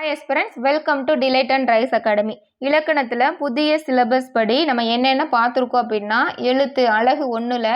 Hi Esperance welcome to Delight and Rise Academy இலக்கணத்தில் புதிய syllabus படி நம்ம என்னென்ன பார்த்துருக்கோம் அப்படின்னா எழுத்து அழகு ஒன்றில்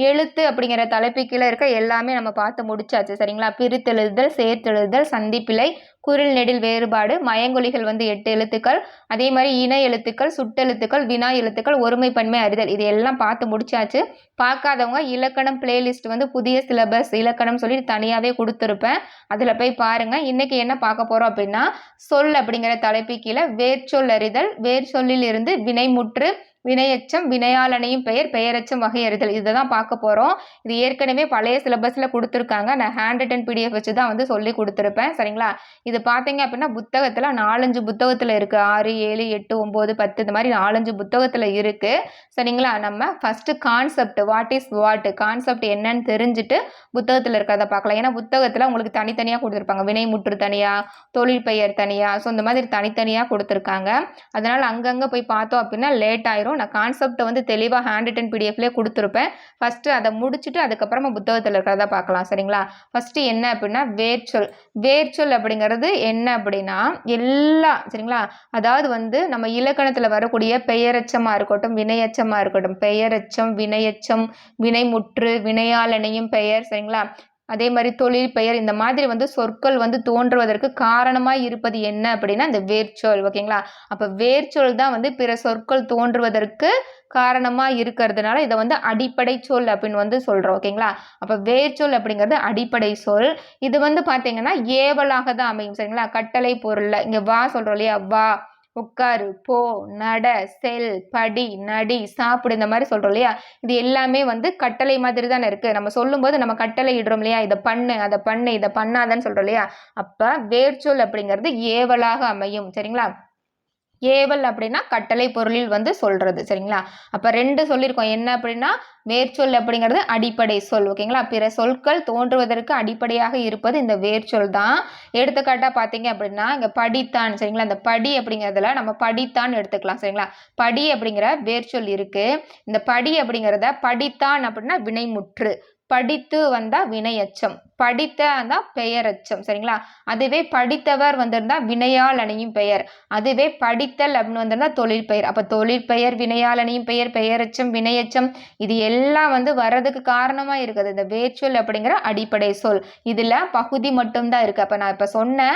எழுத்து அப்படிங்கிற தலைப்பு கீழே இருக்க எல்லாமே நம்ம பார்த்து முடிச்சாச்சு சரிங்களா? பிரித்தெழுதல் சேர்த்தெழுதல் சந்திப்பிழை குரில் நெடில் வேறுபாடு மயங்கொலிகள் வந்து எட்டு எழுத்துக்கள் அதே மாதிரி இன எழுத்துக்கள் சுட்டெழுத்துக்கள் வினா எழுத்துக்கள் ஒருமைப்பன்மை அறிதல். இது எல்லாம் பார்த்து முடிச்சாச்சு. பார்க்காதவங்க இலக்கணம் பிளேலிஸ்ட் வந்து புதிய சிலபஸ் இலக்கணம் சொல்லி தனியாகவே கொடுத்துருப்பேன். அதில் போய் பாருங்கள் இன்றைக்கி என்ன பார்க்க போகிறோம் அப்படின்னா சொல் அப்படிங்கிற தலைப்பு கீழே வேர்ச்சொல் அறிதல் வேர் சொல்லில் இருந்து வினைமுற்று வினையச்சம் வினையாளனையும் பெயர் பெயரச்சம் வகையறிதல் இதை தான் பார்க்க போகிறோம் இது ஏற்கனவே பழைய சிலபஸில் கொடுத்துருக்காங்க. நான் ஹேண்ட் ரிட்டன் பிடிஎஃப் வச்சு தான் வந்து சொல்லி கொடுத்துருப்பேன். சரிங்களா? இது பார்த்தீங்க அப்படின்னா புத்தகத்தில் நாலஞ்சு புத்தகத்தில் இருக்குது ஆறு ஏழு எட்டு ஒம்பது பத்து இந்த மாதிரி நாலஞ்சு புத்தகத்தில் இருக்குது சரிங்களா? நம்ம first concept what is what concept என்னன்னு தெரிஞ்சுட்டு புத்தகத்தில் இருக்கிறத பார்க்கலாம். ஏன்னா புத்தகத்தில் உங்களுக்கு தனித்தனியாக கொடுத்துருப்பாங்க. வினைமுற்று தனியாக தொழில் பெயர் தனியாக ஸோ இந்த மாதிரி தனித்தனியாக கொடுத்துருக்காங்க. அதனால் அங்கங்கே போய் பார்த்தோம் அப்படின்னா லேட் ஆயிரும். நான் கான்செப்டை வந்து தெளிவாக ஹேண்ட் ரிட்டன் பிடிஎஃப்லேயே கொடுத்துருப்பேன். ஃபஸ்ட்டு அதை முடிச்சுட்டு அதுக்கப்புறமா புத்தகத்தில் இருக்கிறத பார்க்கலாம். சரிங்களா? ஃபஸ்ட்டு என்ன அப்படின்னா வேர்ச்சொல். வேர்ச்சொல் அப்படிங்கிறது என்ன அப்படின்னா எல்லா சரிங்களா? அதாவது வந்து நம்ம இலக்கணத்தில் வரக்கூடிய பெயரச்சமாக இருக்கட்டும் வினையச்சமாக இருக்கட்டும். பெயரச்சம் வினையச்சம் வினைமுற்று வினையாளனையும் பெயர் சரிங்களா? அதே மாதிரி தொழில் பெயர் இந்த மாதிரி வந்து சொற்கள் வந்து தோன்றுவதற்கு காரணமாக இருப்பது என்ன அப்படின்னா இந்த வேர்ச்சொல் ஓகேங்களா? அப்போ வேர்ச்சொல் தான் வந்து பிற சொற்கள் தோன்றுவதற்கு காரணமாக இருக்கிறதுனால இதை வந்து அடிப்படை சொல் அப்படின்னு வந்து சொல்கிறோம் ஓகேங்களா? அப்போ வேர்ச்சொல் அப்படிங்கிறது அடிப்படை சொல். இது வந்து பார்த்தீங்கன்னா ஏவலாக தான் அமையும் சரிங்களா? கட்டளை பொருளில் இங்கே வா சொல்கிறோம் இல்லையா? வா. உட்காரு போ நட செல் படி நடி சாப்பிடு இந்த மாதிரி சொல்கிறோம் இல்லையா? இது எல்லாமே வந்து கட்டளை மாதிரி தானே இருக்குது நம்ம சொல்லும்போது நம்ம கட்டளை இடுறோம் இல்லையா? இதை பண்ணு அதை பண்ணு இதை பண்ணாதான்னு சொல்கிறோம் இல்லையா? அப்போ வேர்ச்சொல் அப்படிங்கிறது ஏவலாக அமையும். சரிங்களா? ஏவல் அப்படின்னா கட்டளை பொருளில் வந்து சொல்கிறது சரிங்களா? அப்போ ரெண்டு சொல்லியிருக்கோம் என்ன அப்படின்னா வேர்ச்சொல் அப்படிங்கிறது அடிப்படை சொல் ஓகேங்களா? பிற சொற்கள் தோன்றுவதற்கு அடிப்படையாக இருப்பது இந்த வேர்ச்சொல் தான். எடுத்துக்காட்டாக பார்த்தீங்க அப்படின்னா இங்கே படித்தான் சரிங்களா? இந்த படி அப்படிங்கிறதுல நம்ம படித்தான் எடுத்துக்கலாம் சரிங்களா? படி அப்படிங்கிற வேர்ச்சொல் இருக்குது இந்த படி அப்படிங்கிறத படித்தான் அப்படின்னா வினைமுற்று. படித்து வந்தால் வினையச்சம். படித்த தான் பெயரச்சம். சரிங்களா? அதுவே படித்தவர் வந்திருந்தா வினையால் அணியும் பெயர். அதுவே படித்தல் அப்படின்னு வந்திருந்தா தொழில் பெயர். அப்போ தொழில் பெயர் வினையால் அணியும் பெயர் பெயரச்சம் வினையச்சம் இது எல்லாம் வந்து வர்றதுக்கு காரணமாக இருக்குது. இந்த வேர்ச்சொல் அப்படிங்கிற அடிப்படை சொல். இதில் பகுதி மட்டும்தான் இருக்குது அப்போ நான் இப்போ சொன்ன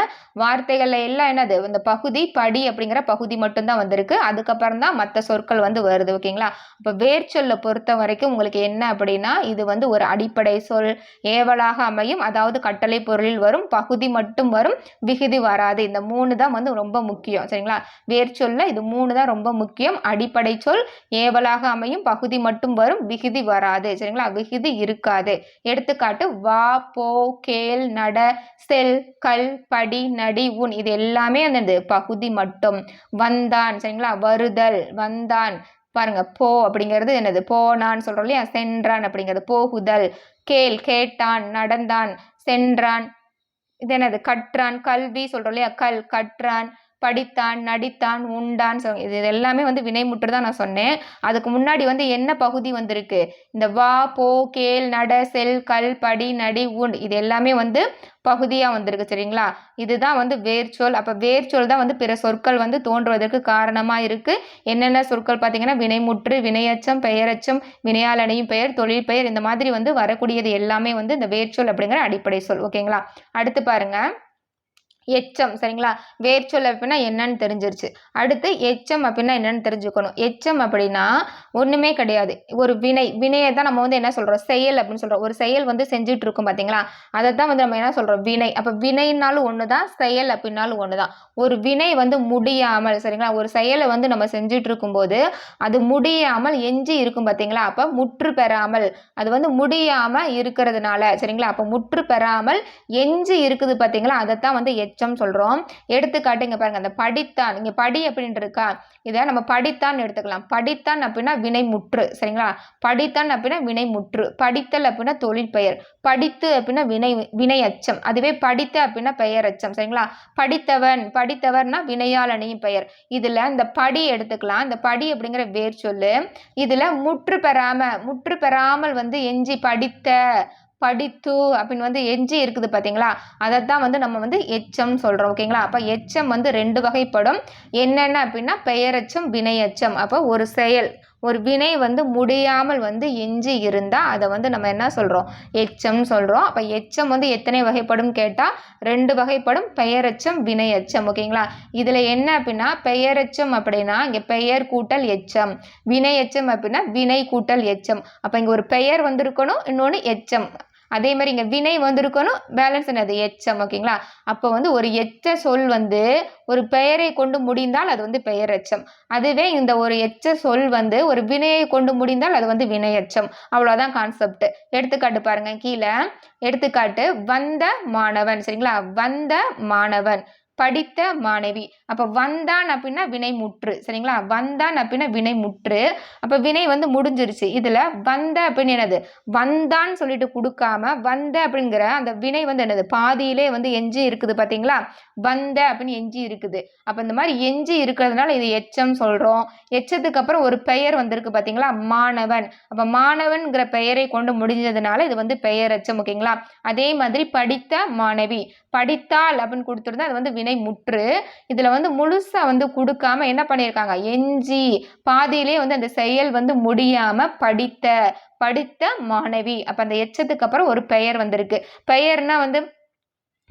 வார்த்தைகளில் எல்லாம் என்னது? இந்த பகுதி படி அப்படிங்கிற பகுதி மட்டும்தான் வந்திருக்கு. அதுக்கப்புறம் தான் மற்ற சொற்கள் வந்து வருது. ஓகேங்களா? அப்போ வேர்ச்சொல்லை பொறுத்த வரைக்கும் உங்களுக்கு என்ன அப்படின்னா இது வந்து ஒரு அடி அடிப்படை சொல் ஏவலாக அமையும். அதாவது கட்டளை பொருளில் வரும் பகுதி மட்டும் வரும் விகுதி வராது. இந்த மூணு தான் வந்து ரொம்ப முக்கியம். சரிங்களா? வேர் சொல்ல இது மூணு தான் ரொம்ப முக்கியம். அடிப்படை சொல் ஏவலாக அமையும் பகுதி மட்டும் வரும் விகுதி வராது. சரிங்களா? விகுதி இருக்காது. எடுத்துக்காட்டு வா போ கேள் நட செல் கல் படி நடி உன். இது எல்லாமே அந்த பகுதி மட்டும். வந்தான். சரிங்களா? வருதல் வந்தான். பாருங்க போ அப்படிங்கிறது என்னது? போனான்னு சொல்கிறோம் இல்லையா? சென்றான் அப்படிங்கிறது. போகுதல் கேள் கேட்டான் நடந்தான் சென்றான். இது என்னது? கற்றான் கல்வி சொல்கிறோம் இல்லையா? கல் கற்றான். படித்தான் நடித்தான் உண்டான் இது எல்லாமே வந்து வினைமுற்று தான் நான் சொன்னேன். அதுக்கு முன்னாடி வந்து என்ன பகுதி வந்திருக்கு? இந்த வா போ கேள் நட செல் கல் படி நடி உண் இது எல்லாமே வந்து பகுதியாக வந்திருக்கு சரிங்களா? இதுதான் வந்து வேர்ச்சொல் அப்போ வேர்ச்சொல் தான் வந்து பிற சொற்கள் வந்து தோன்றுவதற்கு காரணமாக இருக்குது என்னென்ன சொற்கள் பார்த்தீங்கன்னா வினைமுற்று வினையச்சம் பெயரச்சம் வினையாளனையும் பெயர் தொழில் பெயர் இந்த மாதிரி வந்து வரக்கூடியது எல்லாமே வந்து இந்த வேர்ச்சொல் அப்படிங்கிற அடிப்படை சொல். ஓகேங்களா? அடுத்து பாருங்கள் எச்சம் சரிங்களா? வேர்ச்சொல் அப்படின்னா என்னன்னு தெரிஞ்சிருச்சு. அடுத்து எச்சம் அப்படின்னா என்னன்னு தெரிஞ்சுக்கணும். எச்சம் அப்படின்னா ஒன்றுமே கிடையாது. ஒரு வினை வினையை தான் நம்ம வந்து என்ன சொல்கிறோம் செயல் அப்படின்னு சொல்கிறோம் ஒரு செயல் வந்து செஞ்சுட்டு இருக்கோம் பார்த்தீங்களா அதை தான் வந்து நம்ம என்ன சொல்கிறோம் வினை. அப்போ வினைனாலும் ஒன்று தான் செயல் அப்படின்னாலும் ஒன்று தான் ஒரு வினை வந்து முடியாமல் சரிங்களா? ஒரு செயலை வந்து நம்ம செஞ்சுட்டு இருக்கும்போது அது முடியாமல் எஞ்சி இருக்கும் பார்த்தீங்களா அப்போ முற்று பெறாமல் அது வந்து முடியாமல் இருக்கிறதுனால சரிங்களா? அப்போ முற்று பெறாமல் எஞ்சி இருக்குது பார்த்தீங்களா அதை தான் வந்து எச்சம் சொல்கிறோம் எடுத்துக்காட்டு இங்கே பாருங்கள் அந்த படித்தான் இங்கே படி அப்படின்ட்டு இருக்கா? இதை நம்ம படித்தான் எடுத்துக்கலாம். படித்தான் அப்படின்னா வினைமுற்று சரிங்களா? படித்தான் அப்படின்னா வினைமுற்று படித்தல் அப்படின்னா தொழில் பெயர் படித்து அப்படின்னா வினை வினை அச்சம் அதுவே படித்த அப்படின்னா பெயர் அச்சம் சரிங்களா? படித்தவன் படித்தவர்னா வினையாளனையும் பெயர். இதில் இந்த படி எடுத்துக்கலாம். இந்த படி அப்படிங்கிற வேர் சொல்லு இதில் முற்று பெறாமல் முற்று பெறாமல் வந்து எஞ்சி படித்த படித்து அப்படின்னு வந்து எஞ்சி இருக்குது பார்த்தீங்களா? அதை தான் வந்து நம்ம வந்து எச்சம் சொல்கிறோம் ஓகேங்களா? அப்போ எச்சம் வந்து ரெண்டு வகைப்படும். என்னென்ன அப்படின்னா பெயரச்சம் வினையச்சம். அப்போ ஒரு செயல் ஒரு வினை வந்து முடியாமல் வந்து எஞ்சி இருந்தால் அதை வந்து நம்ம என்ன சொல்கிறோம் எச்சம்னு சொல்கிறோம் அப்போ எச்சம் வந்து எத்தனை வகைப்படும் கேட்டால் ரெண்டு வகைப்படும் பெயரெச்சம் வினையச்சம் ஓகேங்களா? இதில் என்ன அப்படின்னா பெயரச்சம் அப்படின்னா இங்கே பெயர் கூட்டல் எச்சம். வினையச்சம் அப்படின்னா வினை கூட்டல் எச்சம். அப்போ இங்கே ஒரு பெயர் வந்திருக்கணும் இன்னொன்று எச்சம். அதே மாதிரி இங்கே வினை வந்திருக்கணும் பேலன்ஸ் என்னது? எச்சம் ஓகேங்களா? அப்போ வந்து ஒரு எச்ச சொல் வந்து ஒரு பெயரை கொண்டு முடிந்தால் அது வந்து பெயரெச்சம். அதுவே இந்த ஒரு எச்ச சொல் வந்து ஒரு வினையை கொண்டு முடிந்தால் அது வந்து வினையச்சம். அவ்வளோதான் கான்செப்ட் எடுத்துக்காட்டு பாருங்க கீழே. எடுத்துக்காட்டு வந்த மாணவன் சரிங்களா? வந்த மாணவன். படித்த மாணவி. அப்போ வந்தான் அப்படின்னா வினை முற்று சரிங்களா? வந்தான் அப்படின்னா வினை முற்று அப்போ வினை வந்து முடிஞ்சிருச்சு. இதில் வந்த அப்படின்னு என்னது? வந்தான்னு சொல்லிட்டு கொடுக்காம வந்த அப்படிங்கிற அந்த வினை வந்து என்னது? பாதியிலே வந்து எஞ்சி இருக்குது பார்த்தீங்களா வந்த அப்படின்னு எஞ்சி இருக்குது. அப்போ இந்த மாதிரி எஞ்சி இருக்கிறதுனால இது எச்சம் சொல்கிறோம் எச்சத்துக்கு அப்புறம் ஒரு பெயர் வந்திருக்கு பார்த்தீங்களா மாணவன். அப்போ மாணவன்கிற பெயரை கொண்டு முடிஞ்சதுனால இது வந்து பெயர் எச்சம் ஓகேங்களா? அதே மாதிரி படித்த மாணவி. படித்தால் அப்படின்னு கொடுத்துருந்தா அது வந்து வினை முற்று. இதில் வந்து முழுசாக வந்து கொடுக்காம என்ன பண்ணியிருக்காங்க? எஞ்சி பாதியிலே வந்து அந்த செயல் வந்து முடியாமல் படித்த படித்த மாணவி. அப்போ அந்த எச்சத்துக்கு அப்புறம் ஒரு பெயர் வந்திருக்கு. பெயர்னா வந்து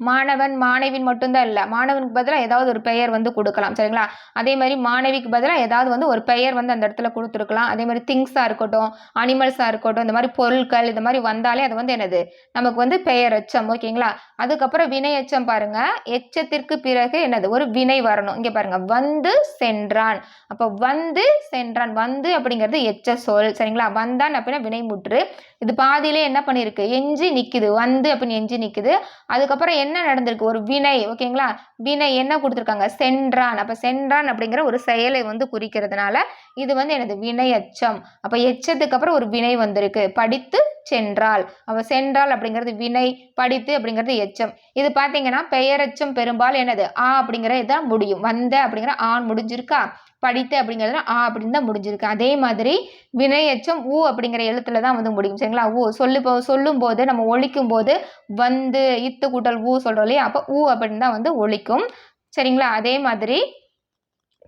மாணவன் மாணவின் மட்டும்தான் இல்லை மாணவனுக்கு பதிலாக ஏதாவது ஒரு பெயர் வந்து கொடுக்கலாம் சரிங்களா? அதே மாதிரி மாணவிக்கு பதிலாக ஏதாவது வந்து ஒரு பெயர் வந்து அந்த இடத்துல கொடுத்துருக்கலாம். அதே மாதிரி திங்ஸாக இருக்கட்டும் அனிமல்ஸாக இருக்கட்டும் இந்த மாதிரி பொருட்கள் இந்த மாதிரி வந்தாலே அது வந்து என்னது? நமக்கு வந்து பெயர் எச்சம் ஓகேங்களா? அதுக்கப்புறம் வினை எச்சம் பாருங்க. எச்சத்திற்கு பிறகு என்னது? ஒரு வினை வரணும். இங்கே பாருங்க. வந்து சென்றான். அப்போ வந்து சென்றான். வந்து அப்படிங்கிறது எச்ச சொல் சரிங்களா? வந்தான் அப்படின்னா வினைமுற்று இது பாதியிலே என்ன பண்ணியிருக்கு? எஞ்சி நிற்குது வந்து அப்படின்னு எஞ்சி நிற்குது அதுக்கப்புறம் என்ன என்ன நடந்திருக்கு? ஒரு வினை ஓகேங்களா? வினை என்ன கொடுத்துருக்காங்க? சென்றான். அப்போ சென்றான் அப்படிங்கிற ஒரு செயலை வந்து குறிக்கிறதுனால இது வந்து எனது வினை எச்சம் அப்போ எச்சத்துக்கு அப்புறம் ஒரு வினை வந்திருக்கு. படித்து சென்றால் அப்போ சென்றால் அப்படிங்கிறது வினை படித்து அப்படிங்கிறது எச்சம். இது பார்த்தீங்கன்னா பெயரச்சம் பெரும்பாலும் என்னது? ஆ அப்படிங்கிற இதான் முடியும். வந்த அப்படிங்கிற ஆண் முடிஞ்சிருக்கா? படித்து அப்படிங்கிறது ஆ அப்படின்னு தான் முடிஞ்சிருக்கு. அதே மாதிரி வினையச்சம் ஊ அப்படிங்கிற எழுத்துல தான் வந்து முடியும். சரிங்களா? ஊ. சொல்லு சொல்லும் போது நம்ம ஒழிக்கும் போது வந்து இத்து கூட்டல் ஊ சொல்கிறோம் இல்லையா? அப்போ ஊ அப்படின்னு தான் வந்து ஒழிக்கும். சரிங்களா? அதே மாதிரி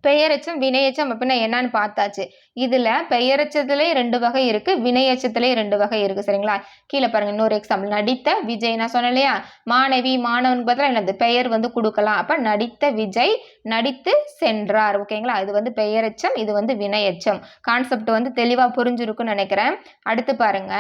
பெயரெச்சம் வினையச்சம் அப்படின்னா என்னன்னு பார்த்தாச்சு. இதில் பெயரெச்சத்துலேயே ரெண்டு வகை இருக்குது வினையச்சத்துலேயே ரெண்டு வகை இருக்குது சரிங்களா? கீழே பாருங்க இன்னொரு எக்ஸாம்பிள் நடித்த விஜய் நான் சொன்னேன் இல்லையா? மாணவி மாணவனுக்கு பதிலாக என்னது? பெயர் வந்து கொடுக்கலாம். அப்போ நடித்த விஜய் நடித்து சென்றார் ஓகேங்களா? இது வந்து பெயரெச்சம் இது வந்து வினையச்சம். கான்செப்ட் வந்து தெளிவாக புரிஞ்சிருக்குன்னு நினைக்கிறேன். அடுத்து பாருங்க.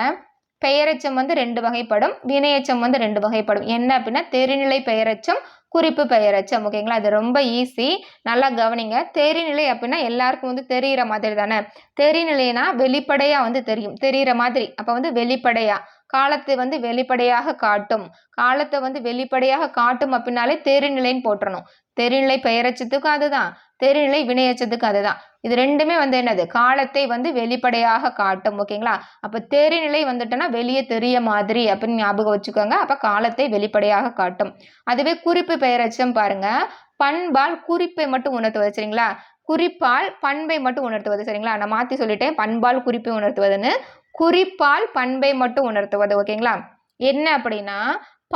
பெயரெச்சம் வந்து ரெண்டு வகைப்படும் வினையச்சம் வந்து ரெண்டு வகைப்படும். என்ன அப்படின்னா தெரிநிலை பெயரெச்சம் குறிப்பு பெயரெச்சம். ஓகேங்களா? அது ரொம்ப ஈஸி நல்லா கவனிங்க. தெரிநிலை அப்படின்னா எல்லாருக்கும் வந்து தெரிகிற மாதிரி தானே? தெரிநிலைனா வெளிப்படையாக வந்து தெரியும். தெரிகிற மாதிரி. அப்போ வந்து வெளிப்படையாக காலத்தை வந்து வெளிப்படையாக காட்டும். காலத்தை வந்து வெளிப்படையாக காட்டும் அப்படின்னாலே தெரிநிலைன்னு போட்டுறணும். தெரிநிலை பெயரச்சத்துக்கும் அதுதான். தெரிநிலை வினையச்சத்துக்கு அதுதான். இது ரெண்டுமே வந்து என்னது? காலத்தை வந்து வெளிப்படையாக காட்டும் ஓகேங்களா? அப்போ தெரிநிலை வந்துட்டோன்னா வெளியே தெரிய மாதிரி அப்படின்னு ஞாபகம் வச்சுக்கோங்க. அப்போ காலத்தை வெளிப்படையாக காட்டும். அதுவே குறிப்பு பெயரச்சம் பாருங்க. பண்பால் குறிப்பை மட்டும் உணர்த்துவது சரிங்களா? குறிப்பால் பண்பை மட்டும் உணர்த்துவது சரிங்களா? நான் மாற்றி சொல்லிட்டேன். பண்பால் குறிப்பை உணர்த்துவதுன்னு. குறிப்பால் பண்பை மட்டும் உணர்த்துவது ஓகேங்களா? என்ன அப்படின்னா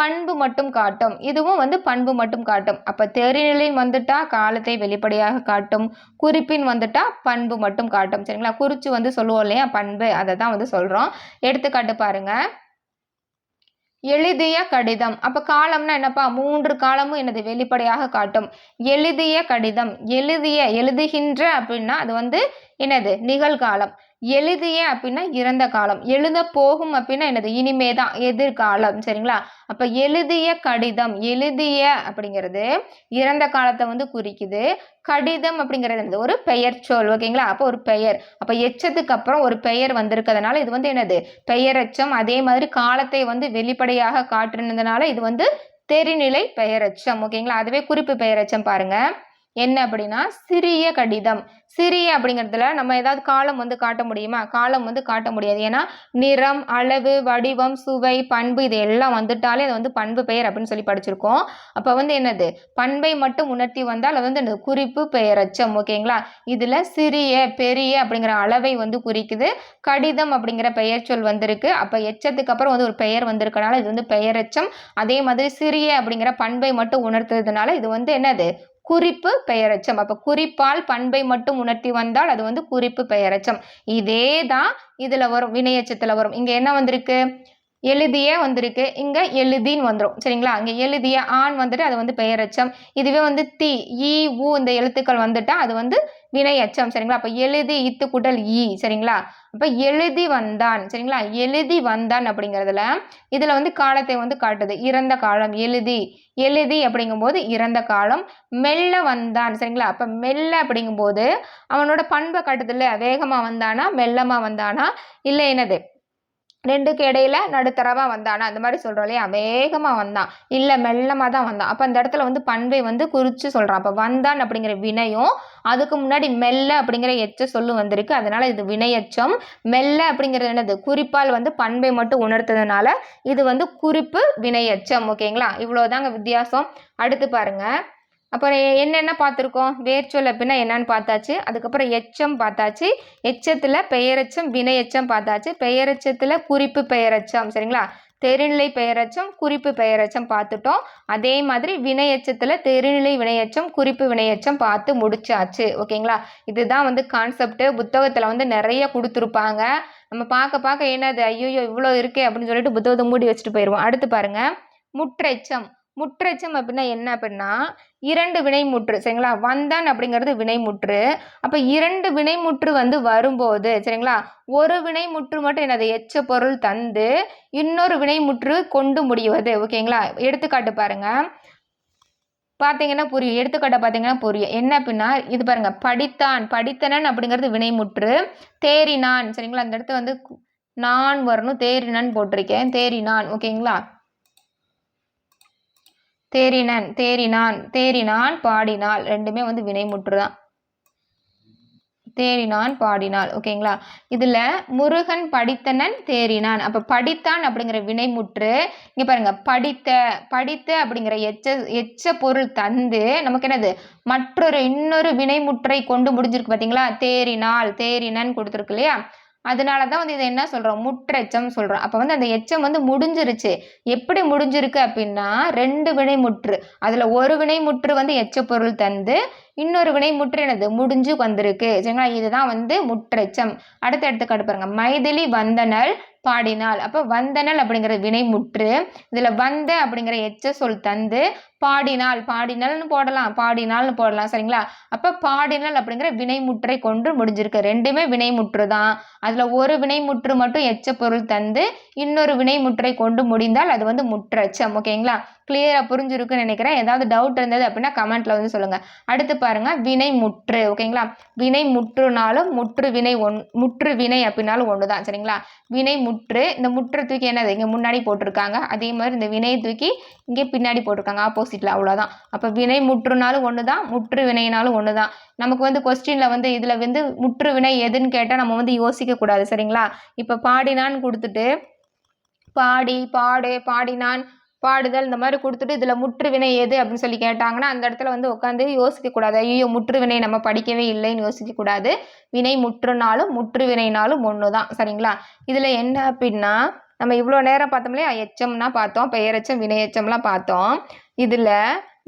பண்பு மட்டும் காட்டும். இதுவும் வந்து பண்பு மட்டும் காட்டும். அப்போ தெரிநிலை வந்துட்டா காலத்தை வெளிப்படையாக காட்டும். குறிப்பின் வந்துட்டா பண்பு மட்டும் காட்டும். சரிங்களா? குறிச்சு வந்து சொல்லுவோம் இல்லையா? பண்பு. அதை தான் வந்து சொல்கிறோம் எடுத்துக்காட்டு பாருங்க. எழுதிய கடிதம். அப்போ காலம்னா என்னப்பா? மூன்று காலமும் எனது வெளிப்படையாக காட்டும். எழுதிய கடிதம். எழுதிய எழுதுகின்ற அப்படின்னா அது வந்து என்னது? நிகழ்காலம். எழுதிய அப்படின்னா இறந்த காலம். எழுத போகும் அப்படின்னா என்னது? இனிமே தான் எதிர்காலம். சரிங்களா? அப்போ எழுதிய கடிதம். எழுதிய அப்படிங்கிறது இறந்த காலத்தை வந்து குறிக்குது. கடிதம் அப்படிங்கிறது என்னது? ஒரு பெயர் சொல். ஓகேங்களா? அப்போ ஒரு பெயர். அப்போ எச்சத்துக்கு அப்புறம் ஒரு பெயர் வந்திருக்கிறதுனால இது வந்து என்னது? பெயரச்சம். அதே மாதிரி காலத்தை வந்து வெளிப்படையாக காட்டுனதுனால இது வந்து தெரிநிலை பெயரச்சம். ஓகேங்களா? அதுவே குறிப்பு பெயரச்சம் பாருங்க. என்ன அப்படின்னா சிறிய கடிதம். சிறிய அப்படிங்கிறதுல நம்ம ஏதாவது காலம் வந்து காட்ட முடியுமா? காலம் வந்து காட்ட முடியாது. ஏன்னா நிறம் அளவு வடிவம் சுவை பண்பு இது எல்லாம் வந்துட்டாலே அது வந்து பண்பு பெயர் அப்படின்னு சொல்லி படிச்சிருக்கோம். அப்போ வந்து என்னது? பண்பை மட்டும் உணர்த்தி வந்தால் அது வந்து என்னது? குறிப்பு பெயரச்சம். ஓகேங்களா? இதில் சிறிய பெரிய அப்படிங்கிற அளவை வந்து குறிக்குது. கடிதம் அப்படிங்கிற பெயர் சொல் வந்திருக்கு. அப்போ எச்சத்துக்கு அப்புறம் வந்து ஒரு பெயர் வந்திருக்கனால இது வந்து பெயரச்சம். அதே மாதிரி சிறிய அப்படிங்கிற பண்பை மட்டும் உணர்த்துறதுனால இது வந்து என்னது? குறிப்பு பெயரச்சம். அப்போ குறிப்பால் பண்பை மட்டும் உணர்த்தி வந்தால் அது வந்து குறிப்பு பெயரச்சம். இதே தான் இதில் வரும் வினையச்சத்தில் வரும். இங்கே என்ன வந்திருக்கு? எழுதிய வந்திருக்கு. இங்கே எழுதின்னு வந்துடும் சரிங்களா? அங்கே எழுதிய ஆண் வந்துட்டு அது வந்து பெயரச்சம். இதுவே வந்து தி ஈ ஊ இந்த எழுத்துக்கள் வந்துட்டால் அது வந்து வினை அச்சம் சரிங்களா? அப்போ எழுதி இத்து குடல் ஈ. சரிங்களா? அப்போ எழுதி வந்தான். சரிங்களா? எழுதி வந்தான் அப்படிங்கிறதுல இதில் வந்து காலத்தை வந்து காட்டுது. இறந்த காலம் எழுதி. எழுதி அப்படிங்கும்போது இறந்த காலம் மெல்ல வந்தான். சரிங்களா? அப்போ மெல்ல அப்படிங்கும்போது அவனோட பண்பை காட்டுதில்ல. வேகமாக வந்தானா மெல்லமாக வந்தானா இல்லை என்னது? ரெண்டுக்கு இடையில நடுத்தரவா வந்தானா? அந்த மாதிரி சொல்கிறோம் இல்லையா வேகமாக வந்தான் இல்லை மெல்லமாக தான் வந்தான் அப்போ அந்த இடத்துல வந்து பண்பை வந்து குறித்து சொல்கிறான் அப்போ வந்தான் அப்படிங்கிற வினையும் அதுக்கு முன்னாடி மெல்ல அப்படிங்கிற எச்ச சொல்லு வந்திருக்கு. அதனால இது வினையச்சம். மெல்ல அப்படிங்கிறது என்னது? குறிப்பால் வந்து பண்பை மட்டும் உணர்த்ததுனால இது வந்து குறிப்பு வினையச்சம். ஓகேங்களா? இவ்வளோதாங்க வித்தியாசம். அடுத்து பாருங்க. அப்புறம் என்னென்ன பார்த்துருக்கோம்? வேர்ச்சொல் அப்படின்னா என்னன்னு பார்த்தாச்சு. அதுக்கப்புறம் எச்சம் பார்த்தாச்சு. எச்சத்தில் பெயரச்சம் வினையச்சம் பார்த்தாச்சு. பெயரெச்சத்தில் குறிப்பு பெயரச்சம் சரிங்களா? தெரிநிலை பெயரச்சம் குறிப்பு பெயரச்சம் பார்த்துட்டோம். அதே மாதிரி வினையெச்சத்தில் தெரிநிலை வினையச்சம் குறிப்பு வினையச்சம் பார்த்து முடிச்சாச்சு. ஓகேங்களா? இதுதான் வந்து கான்செப்ட் புத்தகத்தில் வந்து நிறைய கொடுத்துருப்பாங்க. நம்ம பார்க்க பார்க்க என்னது? ஐயோ இவ்வளோ இருக்கே அப்படின்னு சொல்லிட்டு புத்தகத்தை மூடி வச்சுட்டு போயிடுவோம் அடுத்து பாருங்கள் முற்றெச்சம். முற்றெச்சம் அப்படின்னா என்ன அப்படின்னா இரண்டு வினைமுற்று சரிங்களா? வந்தான் அப்படிங்கிறது வினைமுற்று. அப்போ இரண்டு வினைமுற்று வந்து வரும்போது சரிங்களா? ஒரு வினைமுற்று மட்டும் எனது எச்ச பொருள் தந்து இன்னொரு வினைமுற்று கொண்டு முடிவது ஓகேங்களா? எடுத்துக்காட்டு பாருங்க. பார்த்தீங்கன்னா புரியும். எடுத்துக்காட்டை பார்த்தீங்கன்னா புரியும். என்ன அப்படின்னா இது பாருங்க. படித்தான். படித்தனன் அப்படிங்கிறது வினைமுற்று. தேறினான் சரிங்களா? அந்த இடத்துல வந்து நான் வரணும் தேறினான் போட்டிருக்கேன். தேறினான் ஓகேங்களா? தேறினன் தேறினான் தேறினான் பாடினாள். ரெண்டுமே வந்து வினைமுற்று தான் தேறினான் பாடினாள். ஓகேங்களா? இதில் முருகன் படித்தனன் தேறினான். அப்போ படித்தான் அப்படிங்கிற வினைமுற்று இங்கே பாருங்க படித்த படித்த அப்படிங்கிற எச்ச எச்ச பொருள் தந்து நமக்கு என்னது? மற்றொரு இன்னொரு வினைமுற்றை கொண்டு முடிஞ்சிருக்கு பார்த்தீங்களா தேறினாள் தேறினன் கொடுத்துருக்கு இல்லையா? அதனால தான் வந்து இதை என்ன சொல்கிறோம் முற்றெச்சம் சொல்கிறோம் அப்போ வந்து அந்த எச்சம் வந்து முடிஞ்சிருச்சு. எப்படி முடிஞ்சிருக்கு அப்படின்னா ரெண்டு வினை முற்று அதில் ஒரு வினை முற்று வந்து எச்ச பொருள் தந்து இன்னொரு வினை முற்றினது முடிஞ்சு வந்திருக்கு. சரிங்களா? இதுதான் வந்து முற்றச்சம். அடுத்த எடுத்துக்காட்டு பாருங்க. மைதிலி வந்தனல் பாடினால். அப்போ வந்தனல் அப்படிங்கிற வினை முற்று. இதில் வந்த அப்படிங்கிற எச்ச சொல் தந்து பாடினால். பாடினால்னு போடலாம். பாடினால்னு போடலாம். சரிங்களா? அப்போ பாடினல் அப்படிங்கிற வினைமுற்றை கொண்டு முடிஞ்சிருக்கு. ரெண்டுமே வினைமுற்று தான். அதில் ஒரு வினைமுற்று மட்டும் எச்ச பொருள் தந்து இன்னொரு வினைமுற்றை கொண்டு முடிந்தால் அது வந்து முற்றச்சம். ஓகேங்களா? கிளியராக புரிஞ்சிருக்குன்னு நினைக்கிறேன். ஏதாவது டவுட் இருந்தது அப்படின்னா கமெண்ட்டில் வந்து சொல்லுங்கள் அடுத்து பாருங்கள் வினை முற்று ஓகேங்களா வினை முற்றுனாலும் முற்று வினை ஒன் முற்று வினை அப்படின்னாலும் ஒன்று தான் சரிங்களா? வினை முற்று இந்த முற்று தூக்கி என்னது? இங்கே முன்னாடி போட்டிருக்காங்க. அதே மாதிரி இந்த வினையை தூக்கி இங்கே பின்னாடி போட்டிருக்காங்க ஆப்போசிட்டில் அவ்வளோதான் அப்போ வினை முற்றுனாலும் ஒன்று தான் முற்று வினைனாலும் ஒன்று தான் நமக்கு வந்து கொஸ்டினில் வந்து இதில் வந்து முற்று வினை எதுன்னு கேட்டால் நம்ம வந்து யோசிக்கக்கூடாது சரிங்களா? இப்போ பாடினான்னு கொடுத்துட்டு பாடி பாடு பாடினான் பாடுதல் இந்த மாதிரி கொடுத்துட்டு இதில் முற்றுவினை எது அப்படின்னு சொல்லி கேட்டாங்கன்னா அந்த இடத்துல வந்து உட்காந்து யோசிக்கக்கூடாது ஐயோ முற்றுவினை நம்ம படிக்கவே இல்லைன்னு யோசிக்கக்கூடாது வினை முற்றுனாலும் முற்றுவினைனாலும் ஒன்று தான் சரிங்களா? இதில் என்ன அப்படின்னா நம்ம இவ்வளோ நேரம் பார்த்தோம் எச்சம்னா பார்த்தோம் பெயரெச்சம் வினையச்சம்லாம் பார்த்தோம். இதில்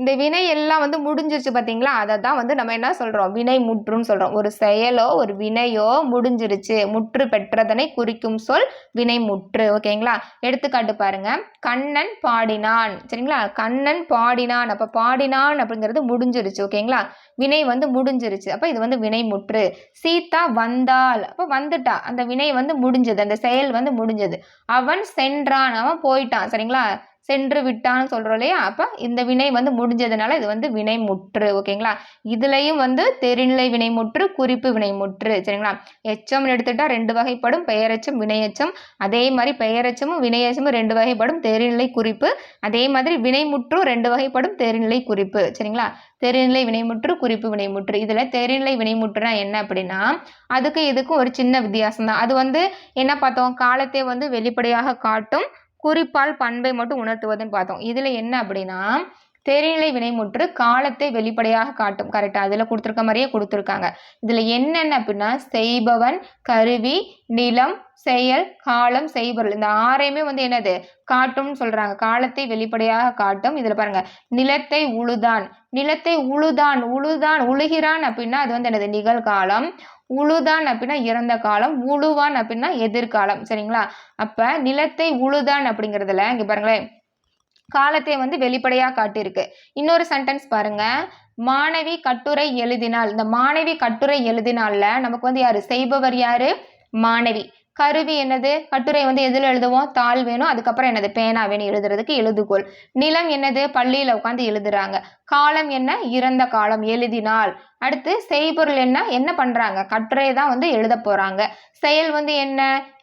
இந்த வினை எல்லாம் வந்து முடிஞ்சிருச்சு பார்த்தீங்களா அதை தான் வந்து நம்ம என்ன சொல்கிறோம் வினை முற்றுன்னு சொல்கிறோம் ஒரு செயலோ ஒரு வினையோ முடிஞ்சிருச்சு. முற்று பெற்றதனை குறிக்கும் சொல் வினை முற்று. ஓகேங்களா? எடுத்துக்காட்டு பாருங்க. கண்ணன் பாடினான். சரிங்களா? கண்ணன் பாடினான். அப்போ பாடினான் அப்படிங்கிறது முடிஞ்சிருச்சு. ஓகேங்களா? வினை வந்து முடிஞ்சிருச்சு. அப்போ இது வந்து வினை முற்று. சீதா வந்தாள். அப்போ வந்துட்டா. அந்த வினை வந்து முடிஞ்சது. அந்த செயல் வந்து முடிஞ்சது. அவன் சென்றான். அவன் போயிட்டான். சரிங்களா? சென்று விட்டான்னு சொல்கிறோம் இல்லையா? அப்போ இந்த வினை வந்து முடிஞ்சதுனால இது வந்து வினை முற்று ஓகேங்களா? இதுலேயும் வந்து தெரிநிலை வினைமுற்று குறிப்பு வினைமுற்று சரிங்களா? எச்சம்னு எடுத்துட்டா ரெண்டு வகைப்படும் பெயரச்சம் வினையச்சம். அதே மாதிரி பெயரச்சமும் வினையச்சமும் ரெண்டு வகைப்படும் தெரிநிலை குறிப்பு. அதே மாதிரி வினைமுற்றும் ரெண்டு வகைப்படும் தெரிநிலை குறிப்பு சரிங்களா? தெரிநிலை வினைமுற்று குறிப்பு வினைமுற்று. இதில் தெரிநிலை வினைமுற்றுனா என்ன அப்படின்னா அதுக்கு இதுக்கும் ஒரு சின்ன வித்தியாசம் தான் அது வந்து என்ன பார்த்தோம்? காலத்தை வந்து வெளிப்படையாக காட்டும் குறிப்பால் பண்பை மட்டும் உணர்த்துவதுன்னு பார்த்தோம். இதில் என்ன அப்படின்னா தெரிநிலை வினைமுற்று காலத்தை வெளிப்படையாக காட்டும். கரெக்டாக அதில் கொடுத்துருக்க மாதிரியே கொடுத்துருக்காங்க. இதில் என்னென்ன அப்படின்னா செய்பவன் கருவி நிலம் செயல் காலம் செய்பொருள். இந்த ஆறையுமே வந்து என்னது? காட்டும்னு சொல்கிறாங்க காலத்தை வெளிப்படையாக காட்டும். இதில் பாருங்கள் நிலத்தை உழுதான். நிலத்தை உழுதான். உழுதான். உழுகிறான் அப்படின்னா அது வந்து என்னது? நிகழ்காலம். உழுதான் அப்படின்னா இறந்த காலம். உழுவான் அப்படின்னா எதிர்காலம். சரிங்களா? அப்போ நிலத்தை உழுதான் அப்படிங்கிறதுல இங்கே பாருங்களேன். காலத்தை வந்து வெளிப்படையாக காட்டியிருக்கு. இன்னொரு சென்டென்ஸ் பாருங்க. மாணவி கட்டுரை எழுதினால் இந்த மாணவி கட்டுரை எழுதினால நமக்கு வந்து யாரு? செய்பவர் யாரு? மாணவி. கருவி என்னது? கட்டுரை வந்து எதில் எழுதுவோம்? தாள் வேணும். அதுக்கப்புறம் என்னது? பேனா வேணும். எழுதுறதுக்கு எழுதுகோள். நிலம் என்னது? பள்ளியில் உட்காந்து எழுதுறாங்க. காலம் என்ன? இறந்த காலம் எழுதினால் அடுத்து செய்பொருள் என்ன? என்ன பண்ணுறாங்க கட்டுரையை தான் வந்து எழுத போகிறாங்க செயல் வந்து என்ன?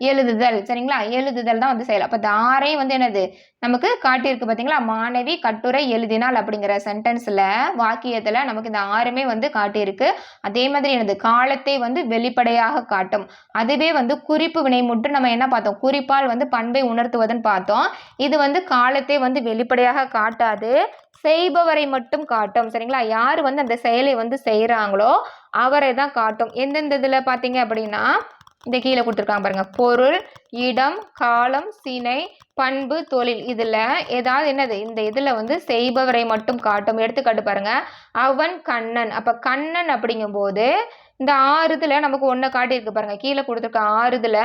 எழுதுதல். சரிங்களா? எழுதுதல் தான் வந்து செயல். அப்போ இந்த வந்து என்னது? நமக்கு காட்டியிருக்கு பார்த்தீங்களா மாணவி கட்டுரை எழுதினால் அப்படிங்கிற சென்டென்ஸில் வாக்கியத்தில் நமக்கு இந்த ஆறுமே வந்து காட்டியிருக்கு. அதே மாதிரி எனது காலத்தை வந்து வெளிப்படையாக காட்டும். அதுவே வந்து குறிப்பு வினைமுற்று நம்ம என்ன பார்த்தோம்? குறிப்பால் வந்து பண்பை உணர்த்துவதுன்னு பார்த்தோம். இது வந்து காலத்தை வந்து வெளிப்படையாக காட்டாது. செய்பவரை மட்டும் காட்டும். சரிங்களா? யார் வந்து அந்த செயலை வந்து செய்கிறாங்களோ அவரை தான் காட்டும். எந்தெந்த இதில் பார்த்தீங்க அப்படின்னா இந்த கீழே கொடுத்துருக்காங்க பாருங்க. பொருள் இடம் காலம் சினை பண்பு தொழில். இதில் ஏதாவது என்னது? இந்த இதில் வந்து செய்பவரை மட்டும் காட்டும். எடுத்துக்காட்டு பாருங்க. அவன் கண்ணன். அப்போ கண்ணன் அப்படிங்கும்போது இந்த ஆறு இதில் நமக்கு ஒன்றை காட்டியிருக்கு பாருங்கள் கீழே கொடுத்துருக்க ஆறுதில்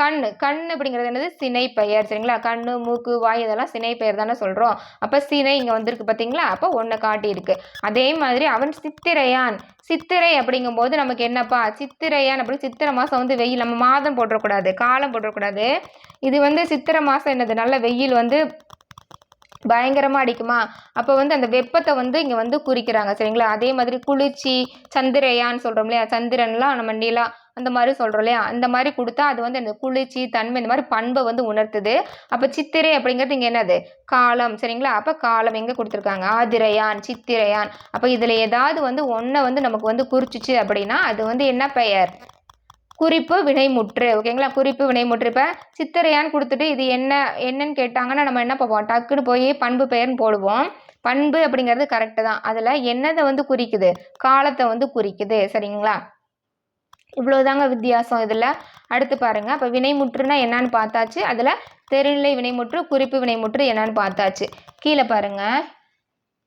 கண். கண் அப்படிங்கிறது என்னது? சினை பெயர் சரிங்களா? கண் மூக்கு வாய் இதெல்லாம் சினை பெயர் தானே சொல்கிறோம் அப்போ சினை இங்கே வந்திருக்கு பார்த்தீங்களா அப்போ ஒன்றை காட்டியிருக்கு. அதே மாதிரி அவன் சித்திரையான். சித்திரை அப்படிங்கும்போது நமக்கு என்னப்பா? சித்திரையான் அப்படி சித்திரை மாதம் வந்து வெயில். நம்ம மாதம் போட்டுறக்கூடாது. காலம் போட்டுறக்கூடாது. இது வந்து சித்திரை மாதம் என்னது? நல்ல வெயில் வந்து பயங்கரமாக அடிக்குமா? அப்போ வந்து அந்த வெப்பத்தை வந்து இங்கே வந்து குறிக்கிறாங்க சரிங்களா? அதே மாதிரி குளிர்ச்சி சந்திரயான்னு சொல்கிறோம் இல்லையா? சந்திரன்லாம் நம்ம நிலா அந்த மாதிரி சொல்கிறோம் இல்லையா? அந்த மாதிரி கொடுத்தா அது வந்து அந்த குளிர்ச்சி தன்மை இந்த மாதிரி பண்பை வந்து உணர்த்துது. அப்போ சித்திரை அப்படிங்கிறது இங்கே என்னது? காலம் சரிங்களா? அப்போ காலம் எங்கே கொடுத்துருக்காங்க? ஆதிரையான் சித்திரையான். அப்போ இதில் ஏதாவது வந்து ஒன்றை வந்து நமக்கு வந்து குறிச்சிச்சு அப்படின்னா அது வந்து என்ன பெயர்? குறிப்பு வினைமுற்று ஓகேங்களா? குறிப்பு வினைமுற்று. இப்போ சித்திரையான்னு கொடுத்துட்டு இது என்ன என்னன்னு கேட்டாங்கன்னா நம்ம என்ன பார்ப்போம்? டக்குன்னு போய் பண்பு பெயர்னு போடுவோம். பண்பு அப்படிங்கிறது கரெக்டு தான். அதில் என்னதை வந்து குறிக்குது? காலத்தை வந்து குறிக்குது. சரிங்களா? இவ்வளோதாங்க வித்தியாசம் இதில். அடுத்து பாருங்கள் அப்போ வினைமுற்றுனா என்னன்னு பார்த்தாச்சு. அதில் தெரிநிலை வினைமுற்று குறிப்பு வினைமுற்று என்னன்னு பார்த்தாச்சு. கீழே பாருங்கள்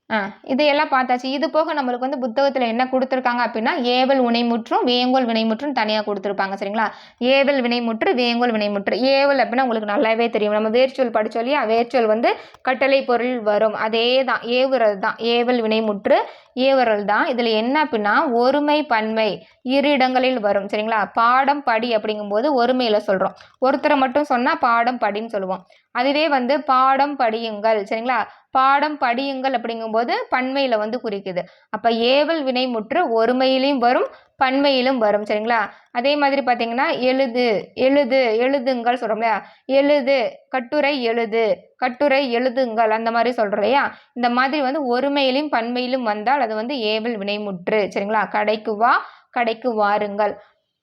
ஆ இதையெல்லாம் பார்த்தாச்சு. இது போக நம்மளுக்கு வந்து புத்தகத்தில் என்ன கொடுத்துருக்காங்க அப்படின்னா ஏவல் வினைமுற்றும் வேங்கோல் வினைமுற்றும் தனியாக கொடுத்துருப்பாங்க சரிங்களா? ஏவல் வினைமுற்று வேங்கோல் வினைமுற்று. ஏவல் அப்படின்னா உங்களுக்கு நல்லாவே தெரியும். நம்ம வேர்ச்சொல் படித்தோம் இல்லையா? வேர்ச்சொல் வந்து கட்டளை பொருள் வரும். அதே தான் ஏவுறது தான் ஏவல் வினைமுற்று ஏவரல் தான் இதில் என்ன அப்படின்னா ஒருமை பன்மை இரு இடங்களில் வரும் சரிங்களா? பாடம் படி அப்படிங்கும்போது ஒருமையில் சொல்கிறோம் ஒருத்தரை மட்டும் சொன்னால் பாடம் படின்னு சொல்லுவோம். அதுவே வந்து பாடம் படியுங்கள் சரிங்களா? பாடம் படியுங்கள் அப்படிங்கும்போது பன்மையில் வந்து குறிக்குது. அப்போ ஏவல் வினைமுற்று ஒருமையிலையும் வரும் பன்மையிலும் வரும். சரிங்களா? அதே மாதிரி பார்த்தீங்கன்னா எழுது எழுது எழுதுங்கள் சொல்கிறோம் இல்லையா? எழுது கட்டுரை எழுது கட்டுரை எழுதுங்கள் அந்த மாதிரி சொல்கிறோம் இல்லையா? இந்த மாதிரி வந்து ஒருமையிலும் பன்மையிலும் வந்தால் அது வந்து ஏவல் வினைமுற்று சரிங்களா? கடைக்கு வா கடைக்கு வாருங்கள்.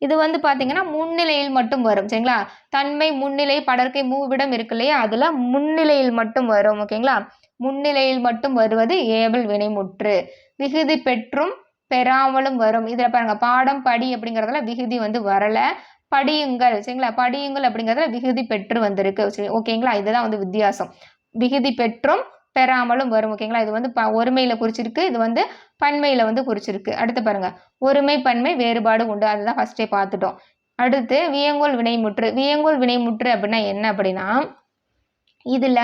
இது வந்து பார்த்தீங்கன்னா முன்னிலையில் மட்டும் வரும். சரிங்களா? தன்மை முன்னிலை படற்கை மூவிடம் இருக்கு இல்லையா? அதில் முன்னிலையில் மட்டும் வரும். ஓகேங்களா? முன்னிலையில் மட்டும் வருவது ஏவல் வினைமுற்று. விகுதி பெற்றும் பெறாமலும் வரும். இதில் பாருங்க பாடம் படி அப்படிங்கிறதுல விகுதி வந்து வரல. படியுங்கள் சரிங்களா? படியுங்கள் அப்படிங்கிறதுல விகுதி பெற்று வந்திருக்கு. சரி ஓகேங்களா? இதுதான் வந்து வித்தியாசம். விகுதி பெற்றும் பெறாமலும் வரும் ஓகேங்களா? இது வந்து ப ஒருமையில் குறிச்சிருக்கு. இது வந்து பன்மையில் வந்து குறிச்சிருக்கு. அடுத்து பாருங்க ஒருமை பன்மை வேறுபாடு உண்டு. அதுதான் ஃபஸ்ட்டே பார்த்துட்டோம். அடுத்து வியங்கோல் வினைமுற்று. வியங்கோல் வினைமுற்று அப்படின்னா என்ன அப்படின்னா இதில்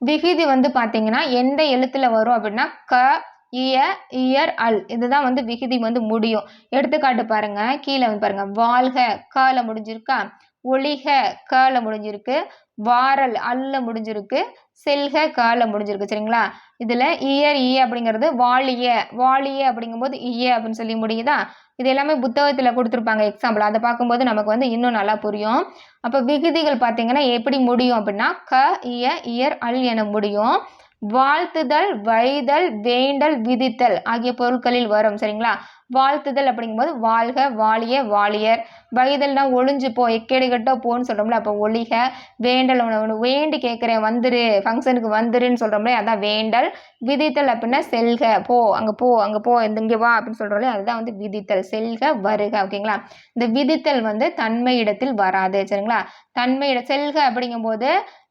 விகுதி வந்து பார்த்தீங்கன்னா எந்த எழுத்தில் வரும் அப்படின்னா க இய இயர் அல். இதுதான் வந்து விகுதி வந்து முடியும். எடுத்துக்காட்டு பாருங்க. கீழே வந்து பாருங்க. வாழ்க கால முடிஞ்சிருக்கா? ஒளிக கால முடிஞ்சிருக்கு. வாரல் அல்ல முடிஞ்சிருக்கு. செல்க கால முடிஞ்சிருக்கு. சரிங்களா? இதில் இயர் இய அப்படிங்கிறது வாழிய வாழிய அப்படிங்கும்போது இய அப்படின்னு சொல்லி முடியுதா? இது எல்லாமே புத்தகத்தில் கொடுத்துருப்பாங்க எக்ஸாம்பிள் அதை பார்க்கும்போது நமக்கு வந்து இன்னும் நல்லா புரியும். அப்போ விகுதிகள் பார்த்தீங்கன்னா எப்படி முடியும் அப்படின்னா க இய இயர் அல் என முடியும். வாழ்த்துதல் வைதல் வேண்டல் விதித்தல் ஆகிய பொருட்களில் வரும். சரிங்களா? வாழ்த்துதல் அப்படிங்கும்போது வாழ்க வாழிய வாழியர் வயதல்னா ஒளிஞ்சு போ எக்கேடு போன்னு சொல்கிறோம்ல அப்போ ஒளிக வேண்டல் உணவு வேண்டி கேட்குறேன் வந்துரு ஃபங்க்ஷனுக்கு வந்துருன்னு சொல்கிறோம்ல அதான் வேண்டல். விதித்தல் அப்படின்னா செல்க போ அங்கே போ அங்கே போ இந்த இங்கே வா அப்படின்னு சொல்கிறோம்ல அதுதான் வந்து விதித்தல். செல்க வருக ஓகேங்களா? இந்த விதித்தல் வந்து தன்மை இடத்தில் வராது சரிங்களா? தன்மையிட செல்க அப்படிங்கும்போது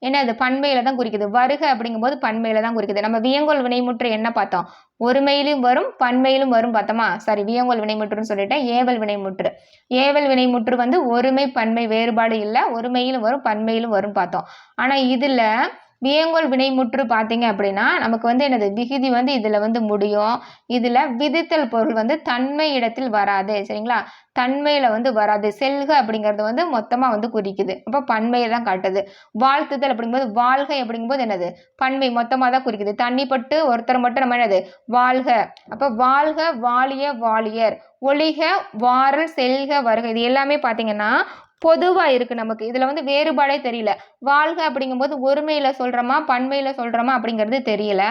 என்ன அது பண்மையில தான் குறிக்குது. வருக அப்படிங்கும்போது பண்மையில தான் குறிக்குது. நம்ம வியங்கோல் வினைமுற்று என்ன பார்த்தோம்? ஒருமையிலும் வரும் பன்மையிலும் வரும் பார்த்தோமா? சரி வியங்கோல் வினைமுற்றுன்னு சொல்லிட்டேன் ஏவல் வினைமுற்று. ஏவல் வினைமுற்று வந்து ஒருமை பன்மை வேறுபாடு இல்லை ஒருமையிலும் வரும் பன்மையிலும் வரும் பார்த்தோம். ஆனால் இதில் வியங்கோல் வினைமுற்று பார்த்தீங்க அப்படின்னா நமக்கு வந்து என்னது? விகுதி வந்து இதில் வந்து முடியும். இதில் விதித்தல் பொருள் வந்து தன்மை இடத்தில் வராது. சரிங்களா? தன்மையில் வந்து வராது. செல்க அப்படிங்கிறது வந்து மொத்தமாக வந்து குறிக்குது. அப்போ பன்மையை தான் காட்டுது. வாழ்த்துதல் அப்படிங்கும்போது வாழ்கை அப்படிங்கும்போது என்னது? பன்மை மொத்தமாக தான் குறிக்குது. தண்ணிப்பட்டு ஒருத்தர் மட்டும் நம்ம என்னது? வாழ்க. அப்போ வாழ்க வாழிய வாழியர் ஒளிக வாரல் செல்க வருக. இது எல்லாமே பார்த்தீங்கன்னா பொதுவாக இருக்குது நமக்கு. இதில் வந்து வேறுபாடே தெரியல. வாழ்க அப்படிங்கும்போது ஒருமையில் சொல்கிறோமா பன்மையில் சொல்கிறோமா அப்படிங்கிறது தெரியல.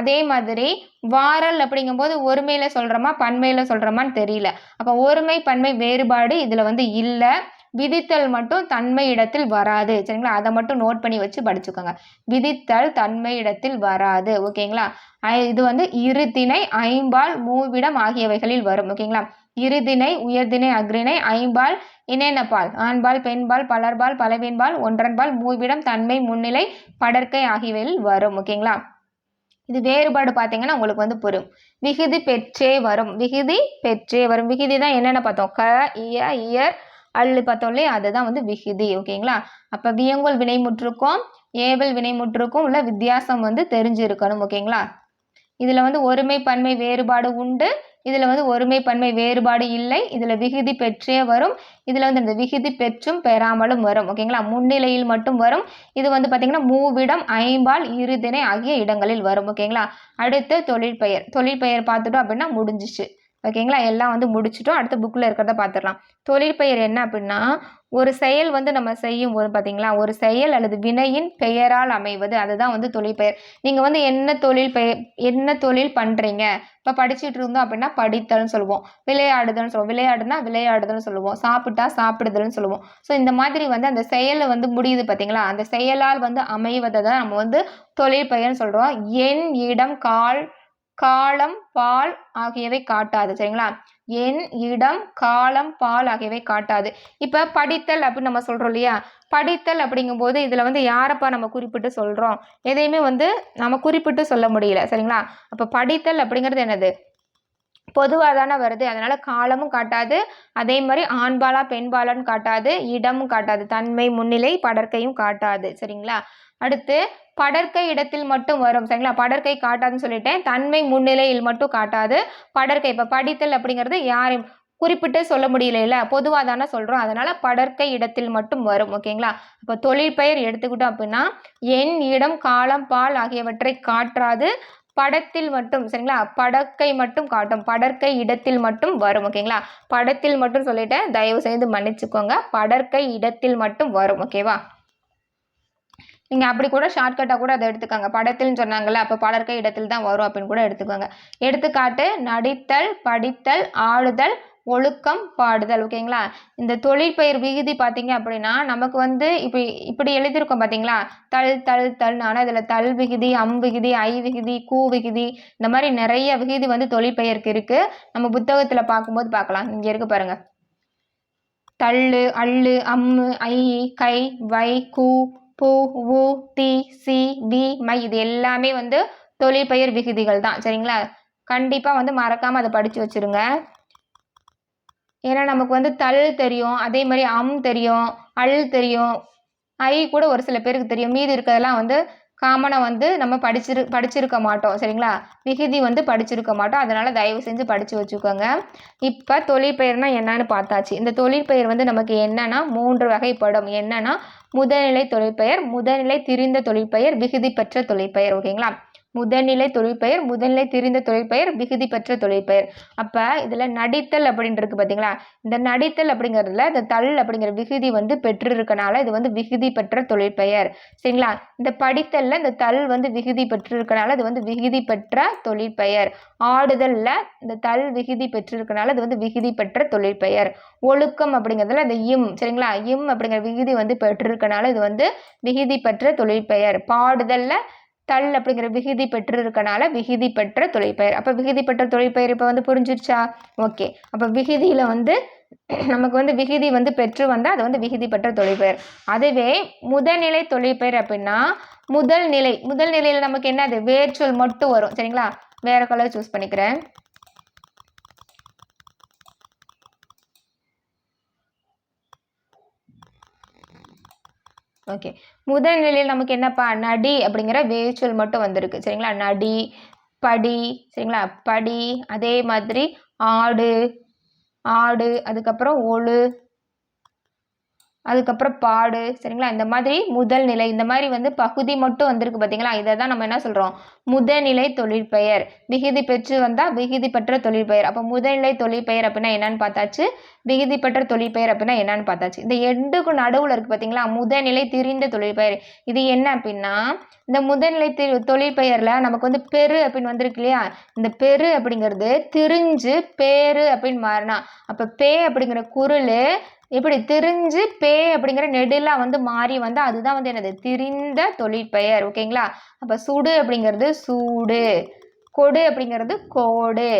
அதே மாதிரி வாரல் அப்படிங்கும்போது ஒருமையில் சொல்கிறோமா பன்மையில் சொல்கிறோமான்னு தெரியல. அப்போ ஒருமை பன்மை வேறுபாடு இதில் வந்து இல்லை. விதித்தல் மட்டும் தன்மை இடத்தில் வராது. சரிங்களா? அதை மட்டும் நோட் பண்ணி வச்சு படிச்சுக்கோங்க. விதித்தல் தன்மை இடத்தில் வராது. ஓகேங்களா? இது வந்து இருதிணை ஐம்பால் மூவிடம் ஆகியவைகளில் வரும். ஓகேங்களா? இருதினை உயர்திணை அக்ரிணை ஐம்பால் என்னென்ன ஆண்பால் பெண்பால் பலர்பால் பலவின்பால் ஒன்றன்பால் மூவிடம் தன்மை முன்னிலை படற்கை ஆகியவையில் வரும் ஓகேங்களா? இது வேறுபாடு பார்த்தீங்கன்னா உங்களுக்கு வந்து புரியும். விகுதி பெற்றே வரும். விகுதி பெற்றே வரும். விகுதி தான் என்னென்ன பார்த்தோம்? க இய இயர் அள்ளு பார்த்தோம் இல்லையா? அதுதான் வந்து விகுதி ஓகேங்களா? அப்போ வியங்கோல் வினைமுற்றுக்கும் ஏவல் வினைமுற்றுக்கும் உள்ள வித்தியாசம் வந்து தெரிஞ்சிருக்கணும் ஓகேங்களா? இதில் வந்து ஒருமை பன்மை வேறுபாடு உண்டு. இதில் வந்து ஒருமை பன்மை வேறுபாடு இல்லை. இதில் விகுதி பெற்றே வரும். இதில் வந்து இந்த விகுதி பெற்றும் பெறாமலும் வரும். ஓகேங்களா முன்னிலையில் மட்டும் வரும். இது வந்து பார்த்திங்கன்னா மூவிடம் ஐம்பால் இருதினை ஆகிய இடங்களில் வரும். ஓகேங்களா அடுத்து தொழிற்பெயர் தொழிற்பெயர் பார்த்துட்டோம் அப்படின்னா முடிஞ்சிச்சு. ஓகேங்களா எல்லாம் வந்து முடிச்சுட்டோம். அடுத்த புக்கில் இருக்கிறத பார்த்துடலாம். தொழிற்பெயர் என்ன அப்படின்னா ஒரு செயல் வந்து நம்ம செய்யும் போது பார்த்தீங்களா ஒரு செயல் அல்லது வினையின் பெயரால் அமைவது அதுதான் வந்து தொழிற்பெயர். நீங்கள் வந்து என்ன தொழில் பெயர் என்ன தொழில் பண்ணுறீங்க இப்போ படிச்சுட்டு இருந்தோம் அப்படின்னா படித்தல்னு சொல்லுவோம். விளையாடுதல்னு சொல்லுவோம். விளையாடுனா விளையாடுதல்னு சொல்லுவோம். சாப்பிட்டா சாப்பிடுதல்னு சொல்லுவோம். ஸோ இந்த மாதிரி வந்து அந்த செயலை வந்து முடியுது பார்த்தீங்களா அந்த செயலால் வந்து அமைவதை தான் நம்ம வந்து தொழில் பெயர்னு சொல்கிறோம் என் இடம் கால் காலம் பால் ஆகியவை காட்டாது சரிங்களா? என் இடம் காலம் பால் ஆகியவை காட்டாது. இப்போ படித்தல் அப்படின்னு நம்ம சொல்கிறோம் இல்லையா? படித்தல் அப்படிங்கும்போது இதில் வந்து யாரப்பா நம்ம குறிப்பிட்டு சொல்கிறோம் எதையுமே வந்து நம்ம குறிப்பிட்டு சொல்ல முடியல சரிங்களா? அப்போ படித்தல் அப்படிங்கிறது என்னது? பொதுவாக தானே வருது. அதனால் காலமும் காட்டாது. அதே மாதிரி ஆண்பாலா பெண்பாலான்னு காட்டாது. இடமும் காட்டாது. தன்மை முன்னிலை படற்கையும் காட்டாது. சரிங்களா? அடுத்து படற்கை இடத்தில் மட்டும் வரும். சரிங்களா? படற்கை காட்டாதுன்னு சொல்லிட்டேன். தன்மை முன்னிலையில் மட்டும் காட்டாது. படற்கை இப்போ படித்தல் அப்படிங்கிறது யாரையும் குறிப்பிட்டு சொல்ல முடியல பொதுவாக தானே சொல்கிறோம் அதனால் படற்கை இடத்தில் மட்டும் வரும். ஓகேங்களா? இப்போ தொழிற்பெயர் எடுத்துக்கிட்டோம் அப்படின்னா எண் இடம் காலம் பால் ஆகியவற்றை காட்டாது. படத்தில் மட்டும் சரிங்களா? படக்கை மட்டும் காட்டும். படற்கை இடத்தில் மட்டும் வரும் ஓகேங்களா? படத்தில் மட்டும் சொல்லிட்டேன். தயவு செய்து மன்னிச்சுக்கோங்க. படற்கை இடத்தில் மட்டும் வரும் ஓகேவா? நீங்கள் அப்படி கூட ஷார்ட்கட்டாக கூட அதை எடுத்துக்கோங்க. படத்தில்னு சொன்னாங்கல்ல அப்போ படற்கை இடத்தில் தான் வரும் அப்படின்னு கூட எடுத்துக்கோங்க. எடுத்துக்காட்டு நடித்தல் படித்தல் ஆடுதல் ஒழுக்கம் பாடுதல் ஓகேங்களா இந்த தொழிற்பெயர் விகுதி பார்த்தீங்க அப்படின்னா நமக்கு வந்து இப்போ இப்படி எழுதியிருக்கோம் பார்த்தீங்களா தல் தல் தல் ஆனால் இதில் தல் விகுதி அம் விகுதி ஐ விகுதி கூ விகுதி இந்த மாதிரி நிறைய விகுதி வந்து தொழிற்பெயருக்கு இருக்குது நம்ம புத்தகத்தில் பார்க்கும்போது பார்க்கலாம். இங்கே இருக்கு பாருங்கள் தள்ளு அள்ளு அம்மு ஐ கை வை கூ பூ உ தி சி வி மை. இது எல்லாமே வந்து தொழிற்பெயர் விகுதிகள் தான். சரிங்களா? கண்டிப்பாக வந்து மறக்காமல் அதை படித்து வச்சுருங்க. ஏன்னா நமக்கு வந்து தல் தெரியும் அதே மாதிரி அம் தெரியும் அல் தெரியும் ஐ கூட ஒரு சில பேருக்கு தெரியும். மீதி இருக்கிறதெல்லாம் வந்து காமனாக வந்து நம்ம படிச்சிரு படிச்சிருக்க மாட்டோம் சரிங்களா? விகுதி வந்து படிச்சிருக்க மாட்டோம். அதனால் தயவு செஞ்சு படித்து வச்சுக்கோங்க. இப்போ தொழிற்பெயர்னா என்னன்னு பார்த்தாச்சு. இந்த தொழிற்பெயர் வந்து நமக்கு என்னன்னா மூன்று வகைப்படும். என்னன்னா முதல்நிலை தொழிற்பெயர் முதல்நிலை திரிந்த தொழிற்பெயர் விகுதி பெற்ற தொழிற்பெயர் ஓகேங்களா? முதல்நிலை தொழிற்பெயர் முதல்நிலை தெரிந்த தொழிற்பெயர் விகுதி பெற்ற தொழிற்பெயர். அப்போ இதில் நடித்தல் அப்படின்றது பார்த்தீங்களா இந்த நடித்தல் அப்படிங்கிறதுல இந்த தள் அப்படிங்கிற விகுதி வந்து பெற்றிருக்கனால இது வந்து விகுதி பெற்ற தொழிற்பெயர். சரிங்களா? இந்த படித்தலில் இந்த தள் வந்து விகுதி பெற்றிருக்கனால இது வந்து விகுதி பெற்ற தொழிற்பெயர். ஆடுதலில் இந்த தள் விகுதி பெற்றிருக்கனால இது வந்து விகுதி பெற்ற தொழிற்பெயர். ஒழுக்கம் அப்படிங்கிறதுல இந்த இம் சரிங்களா? இம் அப்படிங்கிற விகுதி வந்து பெற்றிருக்கனால இது வந்து விகுதி பெற்ற தொழிற்பெயர். பாடுதலில் தள் அப்படிங்கிற விகுதி பெற்றிருக்கனால விகுதி பெற்ற தொழிற்பெயர் அப்போ விகுதி பெற்ற தொழிற்பெயர் இப்போ வந்து புரிஞ்சிருச்சா? ஓகே. அப்போ விகுதியில் வந்து நமக்கு வந்து விகுதி வந்து பெற்று வந்தால் அது வந்து விகுதி பெற்ற தொழிற்பெயர் அதுவே முதல்நிலை தொழிற்பெயர் அப்படின்னா முதல் நிலை முதல் நிலையில் நமக்கு என்னது? வேர்ச்சொல் மட்டும் வரும். சரிங்களா? வேறு கலர் சூஸ் பண்ணிக்கிறேன். ஓகே முதல் நிலையில் நமக்கு என்னப்பா நடி அப்படிங்கிற வேர்ச்சொல் மட்டும் வந்திருக்கு. சரிங்களா? நடி படி சரிங்களா? படி அதே மாதிரி ஆடு ஆடு அதுக்கப்புறம் ஒழு அதுக்கப்புறம் பாடு சரிங்களா? இந்த மாதிரி முதல் நிலை இந்த மாதிரி வந்து பகுதி மட்டும் வந்திருக்கு பார்த்தீங்களா இதை தான் நம்ம என்ன சொல்கிறோம் முதநிலை தொழிற்பெயர். விகுதி பெற்று வந்தால் விகுதி பெற்ற தொழிற்பெயர். அப்போ முதல்நிலை தொழிற்பெயர் அப்படின்னா என்னன்னு பார்த்தாச்சு? விகுதி பெற்ற தொழிற்பெயர் அப்படின்னா என்னன்னு பார்த்தாச்சு. இந்த எண்டுக்கும் நடுவில் இருக்குது பார்த்தீங்களா முதநிலை திரிந்த தொழிற்பெயர். இது என்ன அப்படின்னா இந்த முதல்நிலை திரு தொழிற்பெயரில் நமக்கு வந்து பெரு அப்படின்னு வந்திருக்கு இல்லையா? இந்த பெரு அப்படிங்கிறது திரிஞ்சு பேரு அப்படின்னு மாறினா. அப்போ பே அப்படிங்கிற குரல் இப்படி திரிஞ்சு பே அப்படிங்கிற நெடுலா வந்து மாறி வந்து அதுதான் வந்து என்னது? திரிந்த தொழிற்பெயர். ஓகேங்களா? அப்போ சுடு அப்படிங்கிறது சூடு கொடு அப்படிங்கிறது கோடு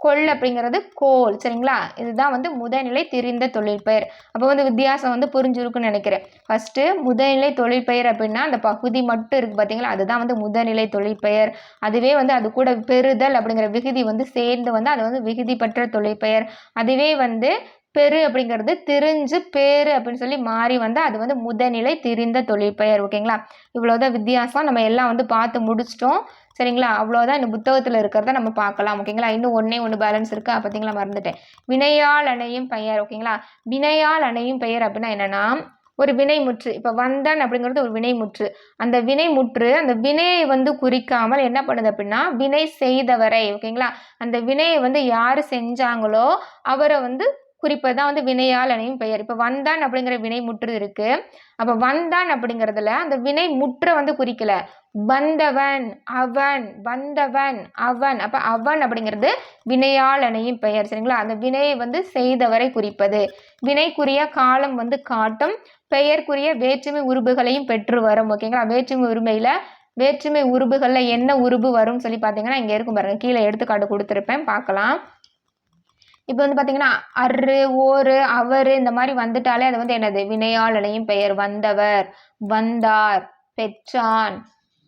கொள் அப்படிங்கிறது கோல். சரிங்களா? இதுதான் வந்து முதல்நிலை திரிந்த தொழிற்பெயர். அப்போ வந்து வித்தியாசம் வந்து புரிஞ்சிருக்குன்னு நினைக்கிறேன். ஃபஸ்ட்டு முதல்நிலை தொழிற்பெயர் அப்படின்னா அந்த பகுதி மட்டும் இருக்குது பார்த்தீங்களா அதுதான் வந்து முதல்நிலை தொழிற்பெயர். அதுவே வந்து அது கூட பெறுதல் அப்படிங்கிற விகுதி வந்து சேர்ந்து வந்து அது வந்து விகுதி பெற்ற தொழிற்பெயர். அதுவே வந்து பெரு அப்படிங்கிறது திரிஞ்சு பேரு அப்படின்னு சொல்லி மாறி வந்து அது வந்து முதநிலை திரிந்த தொழிற்பெயர் ஓகேங்களா? இவ்வளோதான் வித்தியாசம். நம்ம எல்லாம் வந்து பார்த்து முடிச்சிட்டோம். சரிங்களா? அவ்வளோதான் இந்த புத்தகத்தில் இருக்கிறத நம்ம பார்க்கலாம் ஓகேங்களா? இன்னும் ஒன்றே ஒன்று பேலன்ஸ் இருக்கா பார்த்தீங்களா மறந்துட்டேன். வினையால் அணையும் பெயர் ஓகேங்களா? வினையால் அணையும் பெயர் அப்படின்னா என்னென்னா ஒரு வினைமுற்று இப்போ வந்தன் அப்படிங்கிறது ஒரு வினைமுற்று அந்த வினைமுற்று அந்த வினையை வந்து குறிக்காமல் என்ன பண்ணுது அப்படின்னா வினை செய்தவரை ஓகேங்களா? அந்த வினையை வந்து யார் செஞ்சாங்களோ அவரை வந்து குறிப்பது தான் வந்து வினையால் அணையும் பெயர். இப்போ வந்தான் அப்படிங்கிற வினை முற்று இருக்கு. அப்போ வந்தான் அப்படிங்கிறதுல அந்த வினை முற்ற வந்து குறிக்கல. வந்தவன் அவன் வந்தவன் அவன். அப்போ அவன் அப்படிங்கிறது வினையால் அணையும் பெயர் சரிங்களா? அந்த வினையை வந்து செய்தவரை குறிப்பது. வினைக்குரிய காலம் வந்து காட்டும். பெயர்க்குரிய வேற்றுமை உருபுகளையும் பெற்று வரும் ஓகேங்களா? வேற்றுமை உரிமையில் வேற்றுமை உருபுகளில் என்ன உருபு வரும்னு சொல்லி பார்த்தீங்கன்னா இங்கே இருக்கும் பாருங்க. கீழே எடுத்துக்காட்டு கொடுத்துருப்பேன். பார்க்கலாம். இப்போ வந்து பார்த்தீங்கன்னா அரு ஓரு அவர் இந்த மாதிரி வந்துட்டாலே அது வந்து என்னது? வினையால் அணையும் பெயர். வந்தவர் வந்தார் பெற்றான்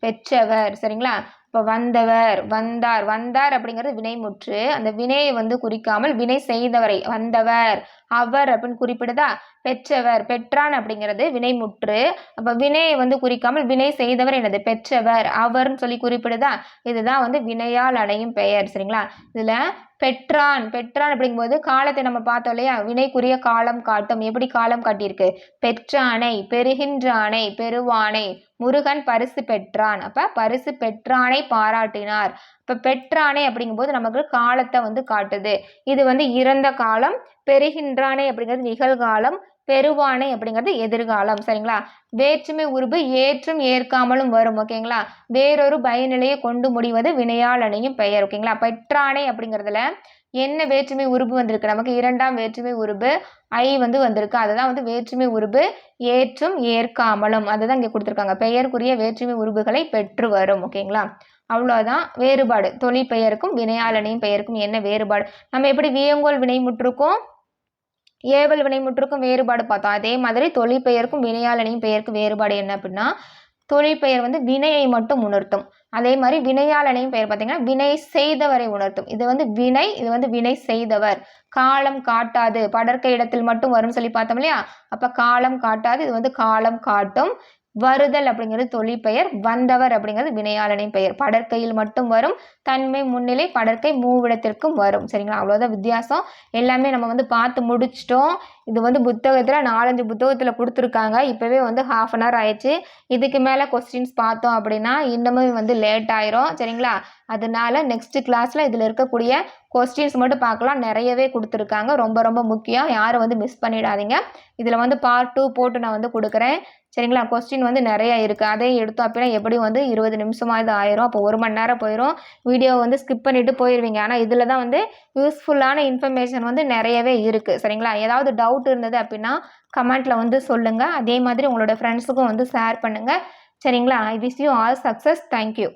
பெற்றவர். சரிங்களா? இப்போ வந்தவர் வந்தார். வந்தார் அப்படிங்கிறது வினைமுற்று. அந்த வினையை வந்து குறிக்காமல் வினை செய்தவரை வந்தவர் அவர் அப்படின்னு குறிப்பிடுதா? பெற்றவர். பெற்றான் அப்படிங்கிறது வினைமுற்று. அப்போ வினையை வந்து குறிக்காமல் வினை செய்தவர் என்னது? பெற்றவர். அவர்னு சொல்லி குறிப்பிடுதா? இதுதான் வந்து வினையால் அடையும் பெயர். சரிங்களா? இதில் பெற்றான். பெற்றான் அப்படிங்கும்போது காலத்தை நம்ம பார்த்தோம் இல்லையா? வினைக்குரிய காலம் காட்டும். எப்படி காலம் காட்டியிருக்கு? பெற்றானை பெறுகின்றானை பெறுவானை. முருகன் பரிசு பெற்றான். அப்ப பரிசு பெற்றானை பாராட்டினார். இப்ப பெற்றானை அப்படிங்கும்போது நமக்கு காலத்தை வந்து காட்டுது. இது வந்து இறந்த காலம் பெறுகின்றானை அப்படிங்கிறது நிகழ்காலம் பெருவானை அப்படிங்கிறது எதிர்காலம் சரிங்களா? வேற்றுமை உருபு ஏற்றும் ஏற்காமலும் வரும் ஓகேங்களா? வேறொரு பயநிலையை கொண்டு முடிவது வினையால் அணையும் பெயர் ஓகேங்களா? பெற்றானை அப்படிங்கிறதுல என்ன வேற்றுமை உருபு வந்திருக்கு? நமக்கு இரண்டாம் வேற்றுமை உருபு ஐ வந்து வந்திருக்கு. அதுதான் வந்து வேற்றுமை உருபு ஏற்றும் ஏற்காமலும். அதுதான் இங்கே கொடுத்துருக்காங்க. பெயருக்குரிய வேற்றுமை உருபுகளை பெற்று வரும் ஓகேங்களா? அவ்வளோதான் வேறுபாடு. தொழில் பெயருக்கும் வினையாளனையும் பெயருக்கும் என்ன வேறுபாடு? நம்ம எப்படி வியங்கோல் வினை முற்றுக்கும் ஏவல் வினைமுற்றுக்கும் வேறுபாடு பார்த்தோம். அதே மாதிரி தொழிற்பெயருக்கும் வினையாளனையும் பெயருக்கும் வேறுபாடு என்ன அப்படின்னா தொழில் பெயர் வந்து வினையை மட்டும் உணர்த்தும். அதே மாதிரி வினையாளனையும் பெயர் பார்த்தீங்கன்னா வினை செய்தவரை உணர்த்தும். இது வந்து வினை இது வந்து வினை செய்தவர். காலம் காட்டாது. படற்க இடத்தில் மட்டும் வரும்னு சொல்லி பார்த்தோம் இல்லையா? அப்போ காலம் காட்டாது. இது வந்து காலம் காட்டும் வருதல் அப்படிங்கிறது தொழிற்பெயர் வந்தவர் அப்படிங்கிறது வினையாளனின் பெயர். படற்கையில் மட்டும் வரும் தன்மை முன்னிலை படற்கை மூவிடத்திற்கும் வரும். சரிங்களா? அவ்வளோதான் வித்தியாசம். எல்லாமே நம்ம வந்து பார்த்து முடிச்சிட்டோம். இது வந்து புத்தகத்தில் நாலஞ்சு புத்தகத்தில் கொடுத்துருக்காங்க. இப்போவே வந்து ஹாஃப் அன் ஹவர் ஆயிடுச்சு. இதுக்கு மேலே கொஸ்டின்ஸ் பார்த்தோம் அப்படின்னா இன்னமும் வந்து லேட் ஆயிரும். சரிங்களா? அதனால நெக்ஸ்ட் கிளாஸில் இதில் இருக்கக்கூடிய கொஸ்டின்ஸ் மட்டும் பார்க்கலாம். நிறையவே கொடுத்துருக்காங்க. ரொம்ப ரொம்ப முக்கியம். யாரும் வந்து மிஸ் பண்ணிடாதீங்க. இதில் வந்து பார்ட் டூ போட்டு நான் வந்து கொடுக்குறேன். சரிங்களா? கொஸ்டின் வந்து நிறைய இருக்குது அதே எடுத்தோம் அப்படின்னா எப்படியும் வந்து இருபது நிமிஷமாக இது ஆயிரும். அப்போ ஒரு மணி நேரம் போயிடும் வீடியோ வந்து ஸ்கிப் பண்ணிவிட்டு போயிடுவீங்க ஆனால் இதில் தான் வந்து யூஸ்ஃபுல்லான இன்ஃபர்மேஷன் வந்து நிறையவே இருக்குது சரிங்களா? ஏதாவது டவுட் டவுட் இருந்தது அப்படின்னா கமெண்ட்டில் வந்து சொல்லுங்கள் அதே மாதிரி உங்களோட ஃப்ரெண்ட்ஸுக்கும் வந்து ஷேர் பண்ணுங்கள் சரிங்களா? I wish you all success thank you